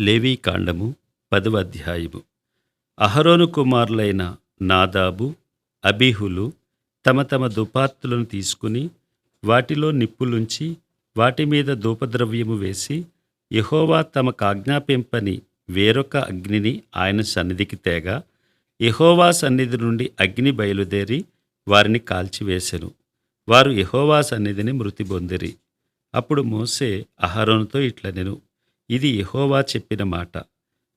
లేవీకాండము పదవ అధ్యాయము. అహరోను కుమారులైన నాదాబు అబీహులు తమ తమ దుపాత్తులను తీసుకుని వాటిలో నిప్పులుంచి వాటి మీద ధూపద్రవ్యము వేసి యహోవా తమకు ఆజ్ఞాపింపని వేరొక అగ్నిని ఆయన సన్నిధికి తేగా యహోవా సన్నిధి నుండి అగ్ని బయలుదేరి వారిని కాల్చివేశెను వారు యహోవా సన్నిధిని మృతి పొందిరి. అప్పుడు మోసే అహరోనుతో ఇట్లనెను. ఇది ఇహోవా చెప్పిన మాట.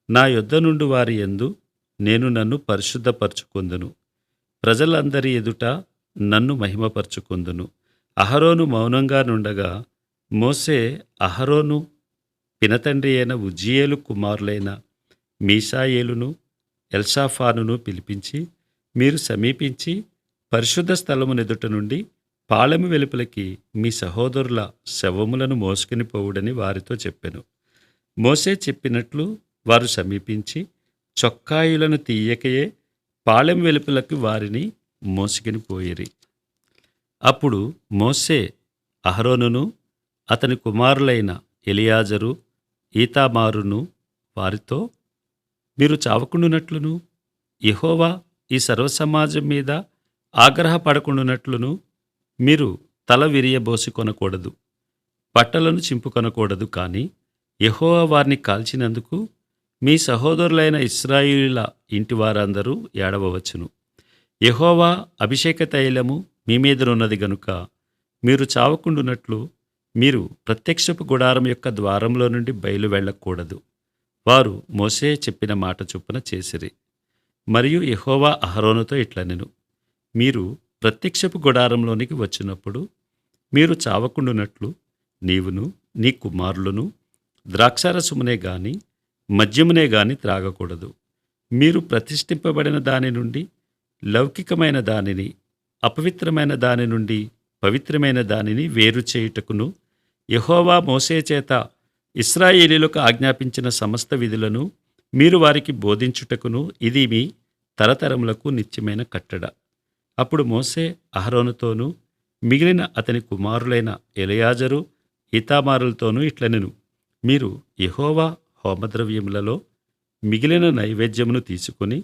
నా యొద్ద నుండి వారి యందు నేను నన్ను పరిశుద్ధపరచుకొందును. ప్రజలందరి ఎదుట నన్ను మహిమపరచుకొందును. అహరోను మౌనంగా నుండగా మోసే అహరోను పినతండ్రి అయిన ఉజ్జియేలు కుమారులైన మీషాయేలును ఎల్సాఫానును పిలిపించి మీరు సమీపించి పరిశుద్ధ స్థలమునెదుట నుండి పాళెము వెలుపలికి మీ సహోదరుల శవములను మోసుకుని పోవుడని వారితో చెప్పెను. మోసే చెప్పినట్లు వారు సమీపించి చొక్కాయులను తీయకయే పాళెం వెలుపులకు వారిని మోసుకుని పోయిరి. అప్పుడు మోసే అహరోనును అతని కుమారులైన ఎలియాజరు ఈతామారును వారితో మీరు చావకుండునట్లును యెహోవా ఈ సర్వసమాజం మీద ఆగ్రహపడకుండునట్లును మీరు తల విరియబోసి కొనకూడదు బట్టలను చింపుకొనకూడదు కానీ యహోవా వారిని కాల్చినందుకు మీ సహోదరులైన ఇస్రాయిల ఇంటి వారందరూ ఏడవవచ్చును. యహోవా అభిషేక తైలము మీ మీదనున్నది గనుక మీరు చావకుండునట్లు మీరు ప్రత్యక్షపు గుడారం యొక్క ద్వారంలో నుండి బయలు వెళ్ళకూడదు. వారు మోసే చెప్పిన మాట చొప్పున చేసిరి. మరియు యహోవా అహరోనుతో ఇట్లనెను. మీరు ప్రత్యక్షపు గుడారంలోనికి వచ్చినప్పుడు మీరు చావకుండునట్లు నీవును నీ కుమారులను ద్రాక్షారసమునే గాని మద్యమునే గాని త్రాగకూడదు. మీరు ప్రతిష్ఠింపబడిన దాని నుండి లౌకికమైన దానిని అపవిత్రమైన దాని నుండి పవిత్రమైన దానిని వేరు చేయుటకును యహోవా మోసే చేత ఇస్రాయేలీలకు ఆజ్ఞాపించిన సమస్త విధులను మీరు వారికి బోధించుటకును ఇది మీ తరతరములకు నిత్యమైన కట్టడ. అప్పుడు మోసే అహరోనుతోనూ మిగిలిన అతని కుమారులైన ఎలయాజరు ఈతామారులతోనూ ఇట్లనెను. మీరు యహోవా హోమద్రవ్యములలో మిగిలిన నైవేద్యమును తీసుకొని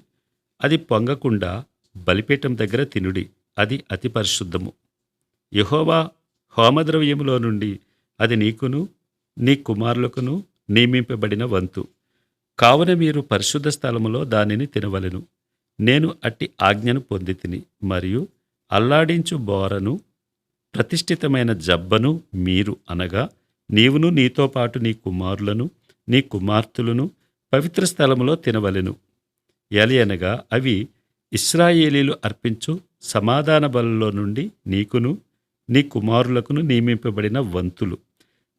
అది పొంగకుండా బలిపీఠం దగ్గర తినుడి. అది అతి పరిశుద్ధము. యహోవా హోమద్రవ్యములో నుండి అది నీకును నీ కుమారులకును నియమింపబడిన వంతు. కావున మీరు పరిశుద్ధ స్థలములో దానిని తినవలెను. నేను అట్టి ఆజ్ఞను పొంది తిని మరియు అల్లాడించు బోరను ప్రతిష్ఠితమైన జబ్బను మీరు అనగా నీవును నీతో పాటు నీ కుమారులను నీ కుమార్తెలను పవిత్ర స్థలములో తినవలెను. ఎలయనగా అవి ఇస్రాయేలీలు అర్పించు సమాధాన బలంలో నుండి నీకును నీ కుమారులకును నియమింపబడిన వంతులు.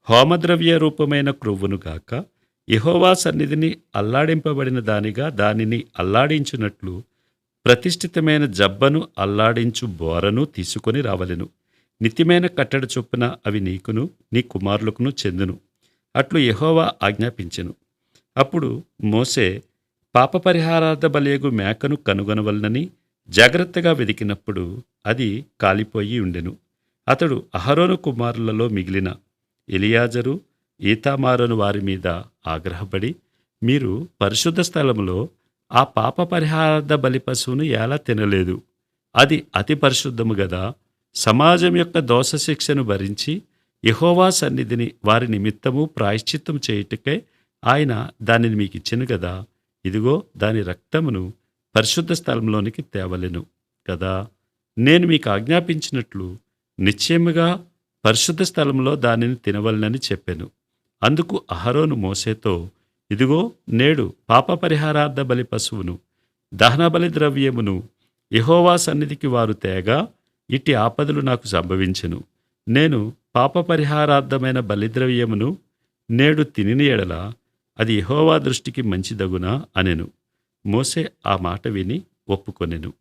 హోమద్రవ్య రూపమైన క్రొవ్వును గాక ఇహోవా సన్నిధిని అల్లాడింపబడిన దానిగా దానిని అల్లాడించినట్లు ప్రతిష్ఠితమైన జబ్బను అల్లాడించు బోరను తీసుకొని రావలెను. నిత్యమైన కట్టడ చొప్పున అవి నీకును నీ కుమారులకును చెందును. అట్లు యహోవా ఆజ్ఞాపించెను. అప్పుడు మోసే పాపపరిహారార్థ బలియగు మేకను కనుగొనవలనని జాగ్రత్తగా వెదికినప్పుడు అది కాలిపోయి ఉండెను. అతడు అహరోను కుమారులలో మిగిలిన ఎలియాజరు ఈతామారును వారి మీద ఆగ్రహపడి మీరు పరిశుద్ధ స్థలములో ఆ పాప పరిహారార్థ బలి పశువును ఎలా తినలేదు? అది అతి పరిశుద్ధము గదా? సమాజం యొక్క దోష శిక్షను భరించి యహోవా సన్నిధిని వారి నిమిత్తము ప్రాయశ్చిత్తం చేయుటకై ఆయన దానిని మీకు ఇచ్చెను కదా. ఇదిగో దాని రక్తమును పరిశుద్ధ స్థలంలోనికి తేవలెను కదా. నేను మీకు ఆజ్ఞాపించినట్లు నిశ్చయముగా పరిశుద్ధ స్థలంలో దానిని తినవలనని చెప్పాను. అందుకు అహరోను మోసేతో ఇదిగో నేడు పాప పరిహారార్థ బలి పశువును దహనబలి ద్రవ్యమును యహోవా సన్నిధికి వారు తేగా ఇట్టి ఆపదలు నాకు సంభవించెను. నేను పాప పరిహారార్థమైన బలిద్రవ్యమును నేడు తినిన ఎడల అది యహోవా దృష్టికి మంచిదగునా అనెను. మోసే ఆ మాట విని ఒప్పుకొనెను.